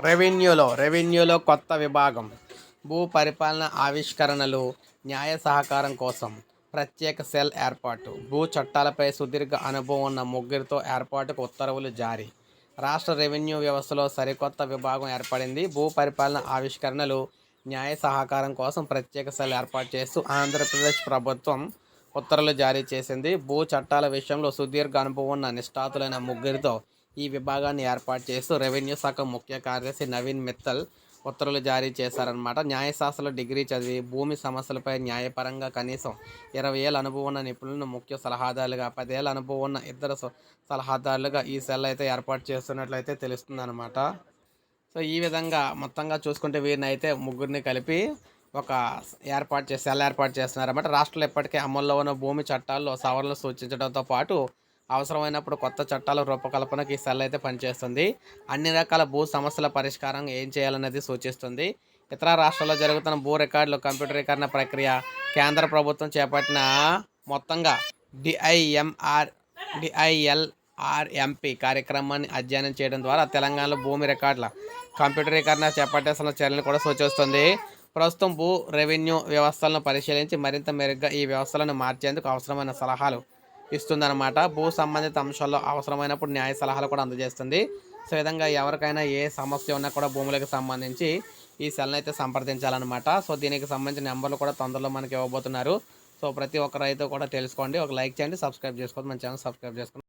రెవెన్యూలో రెవెన్యూలో కొత్త విభాగం. భూ పరిపాలన ఆవిష్కరణలు న్యాయ సహకారం కోసం ప్రత్యేక సెల్ ఏర్పాటు. భూ చట్టాలపై సుదీర్ఘ అనుభవం ఉన్న ముగ్గురితో ఏర్పాటుకు ఉత్తర్వులు జారీ. రాష్ట్ర రెవెన్యూ వ్యవస్థలో సరికొత్త విభాగం ఏర్పడింది. భూ పరిపాలన ఆవిష్కరణలు న్యాయ సహకారం కోసం ప్రత్యేక సెల్ ఏర్పాటు చేస్తూ ఆంధ్రప్రదేశ్ ప్రభుత్వం ఉత్తర్వులు జారీ చేసింది. భూ చట్టాల విషయంలో సుదీర్ఘ అనుభవం ఉన్న నిష్ఠాతులైన ముగ్గురితో ఈ విభాగాన్ని ఏర్పాటు చేస్తూ రెవెన్యూ శాఖ ముఖ్య కార్యదర్శి నవీన్ మిత్తల్ ఉత్తర్వులు జారీ చేశారనమాట న్యాయశాస్త్రంలో డిగ్రీ చదివి భూమి సమస్యలపై న్యాయపరంగా కనీసం ఇరవై ఏళ్ళ అనుభవం ఉన్న నిపుణులను ముఖ్య సలహాదారులుగా పదేళ్ళ అనుభవం ఉన్న ఇద్దరు సలహాదారులుగా ఈ సెల్ అయితే ఏర్పాటు చేస్తున్నట్లయితే తెలుస్తుందన్నమాట. సో ఈ విధంగా మొత్తంగా చూసుకుంటే వీరిని అయితే ముగ్గురిని కలిపి ఒక ఏర్పాటు చేసి సెల్ ఏర్పాటు చేస్తున్నారన్నమాట. రాష్ట్రంలో ఇప్పటికే అమల్లో ఉన్న భూమి చట్టాల్లో సవరణలు సూచించడంతో పాటు అవసరమైనప్పుడు కొత్త చట్టాల రూపకల్పనకు ఈ సెల్ అయితే పనిచేస్తుంది. అన్ని రకాల భూ సమస్యల పరిష్కారం ఏం చేయాలన్నది సూచిస్తుంది. ఇతర రాష్ట్రాల్లో జరుగుతున్న భూ రికార్డులు కంప్యూటరీకరణ ప్రక్రియ కేంద్ర ప్రభుత్వం చేపట్టిన మొత్తంగా డిఐఎంఆర్ డిఐఎల్ఆర్ఎంపి కార్యక్రమాన్ని అధ్యయనం చేయడం ద్వారా తెలంగాణలో భూమి రికార్డుల కంప్యూటరీకరణ చేపట్టాల్సిన చర్యలు కూడా సూచిస్తుంది. ప్రస్తుతం భూ రెవెన్యూ వ్యవస్థలను పరిశీలించి మరింత మెరుగ్గా ఈ వ్యవస్థలను మార్చేందుకు అవసరమైన సలహాలు ఇస్తుందన్నమాట. భూ సంబంధిత అంశాల్లో అవసరమైనప్పుడు న్యాయ సలహాలు కూడా అందజేస్తుంది. సో విధంగా ఎవరికైనా ఏ సమస్య ఉన్నా కూడా భూములకు సంబంధించి ఈ సెల్ని అయితే సంప్రదించాలన్నమాట. సో దీనికి సంబంధించిన నెంబర్లు కూడా తొందరలో మనకి ఇవ్వబోతున్నారు. సో ప్రతి ఒక్క రైతు కూడా తెలుసుకోండి. ఒక లైక్ చేయండి సబ్స్క్రైబ్ చేసుకోండి మన ఛానల్ సబ్స్క్రైబ్ చేసుకోండి.